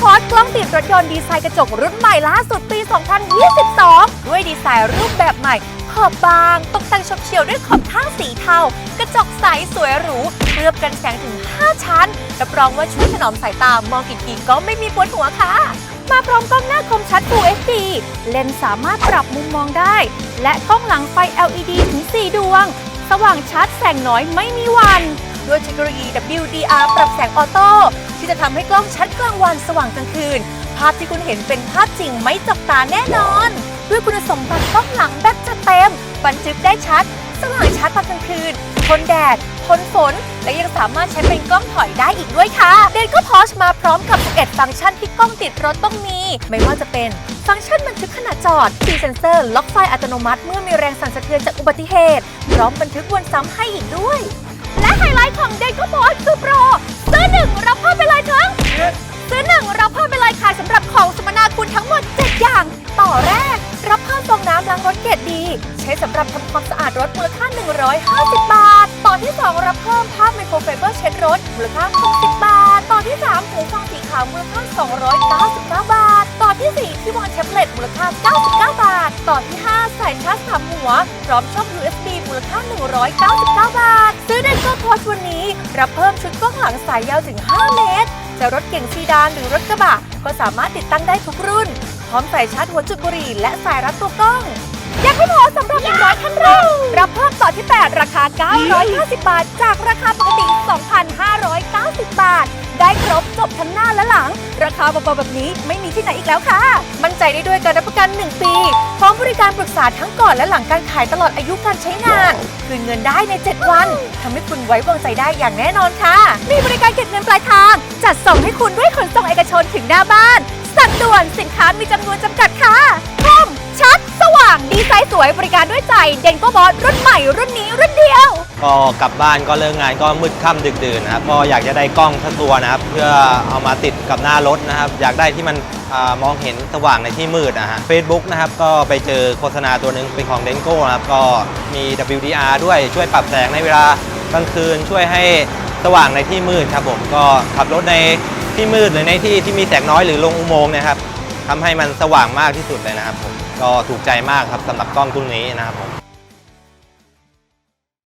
คอร์สกล้องติดรถยนต์ดีไซน์กระจกรุ่นใหม่ล่าสุดปี 2022 ด้วยดีไซน์รูปแบบใหม่ ขอบบาง ตกแต่งฉกเฉียวด้วยขอบข้างสีเทา กระจกใสสวยหรูเคลือบกันแสงถึง 5 ชั้น รับรองว่าช่วยถนอมสายตามองกี่ทีก็ไม่มีปวดหัวค่ะ มาพร้อมกล้องหน้าคมชัด Full HD เลนส์สามารถปรับมุมมองได้ และกล้องหลังไฟ LED ถึง 4 ดวง สว่างชัดแสงน้อยไม่มีวัน ด้วยเทคโนโลยี WDR ปรับแสงออโต้ ที่จะทำให้กล้องชัดกลางวันสว่างกลางคืน ภาพที่คุณเห็นเป็นภาพจริงไม่จกตาแน่นอน ด้วยคุณสมบัติกล้องหลังแบบจัดเต็ม บันทึกได้ชัด สว่างชัดตอนกลางคืนทนแดดทนฝน และยังสามารถใช้เป็นกล้องถอยได้อีกด้วยค่ะเดนก็พอชมาพร้อมกับ11ฟังก์ชันที่กล้องติดรถต้องมี ไม่ว่าจะเป็นฟังก์ชันบันทึกขณะจอดทีเซนเซอร์ล็อกไฟอัตโนมัติ เมื่อมีแรงสั่นสะเทือนจากอุบัติเหตุ พร้อมบันทึกวนซ้ำให้อีกด้วย ไฮไลท์ของเดนก็พอชคือโปรซื้อหนึ่งรับเพิ่มไปเลยทั้ง ซื้อหนึ่งรับเพิ่มไปเลยค่ะสำหรับของสมนาคุณทั้งหมด 7 อย่าง ต่อแรก รับเพิ่มฟองน้ำล้างรถเกรดดี ใช้สำหรับทำความสะอาดรถมูลค่า 150 บาท ต่อที่ 2 รับเพิ่มภาไมโครไฟเบอร์เช็ดรถมูลค่า60บาท ต่อที่3หูฟังสีขาวมูลค่า299บาท มูลค่า 99 บาท ต่อที่5ใส่ชาร์จสามหัว พร้อมช่อง USB มูลค่า 199 บาท ซื้อได้ก็โพสต์วันนี้ รับเพิ่มชุดกล้องหลังสายยาวถึง 5 เมตรจะรถเก่งซีดานหรือรถกระบะ ก็สามารถติดตั้งได้ทุกรุ่น พร้อมใส่ชาร์จหัวจุดบุหรี่และสายรัดตัวกล้องยังไม่พอสำหรับ100ท่านแรกรับเพิ่มต่อที่ 8 ราคา 950 บาท จากราคาปกติ รบจบทั้งหน้าและหลัง ราคาเบาๆแบบนี้ไม่มีที่ไหนอีกแล้วค่ะ มั่นใจได้ด้วยการรับประกัน 1 ปี พร้อมบริการปรึกษาทั้งก่อนและหลังการขายตลอดอายุการใช้งาน คืนเงินได้ใน 7 วันทำให้คุณไว้วางใจได้อย่างแน่นอนค่ะ มีบริการเก็บเงินปลายทาง จัดส่งให้คุณด้วยขนส่งเอกชนถึงหน้าบ้านสั่งด่วนสินค้ามีจำนวนจำกัดค่ะ สวยบริการด้วยใจเด่นก็บอสรุ่นใหม่รุ่นนี้รุ่นเดียว ก็กลับบ้านก็เลิกงานก็มืดค่ำดึกดื่นนะครับก็อยากจะได้กล้องสักตัวนะครับ เพื่อเอามาติดกับหน้ารถนะครับ อยากได้ที่มันอามองเห็นสว่างในที่มืดนะฮะ Facebook นะครับก็ไปเจอโฆษณาตัวหนึ่งเป็นของเดนโก้นะครับก็มี WDR ด้วยช่วยปรับแสงในเวลากลางคืนช่วยให้สว่างในที่มืดครับผมก็ขับรถในที่มืดหรือในที่ที่มีแสงน้อยหรือลงอุโมงค์นะครับ ทำให้มันสว่างมากที่สุดเลยนะครับผมก็ถูกใจมากครับสำหรับกล้องรุ่นนี้นะครับผม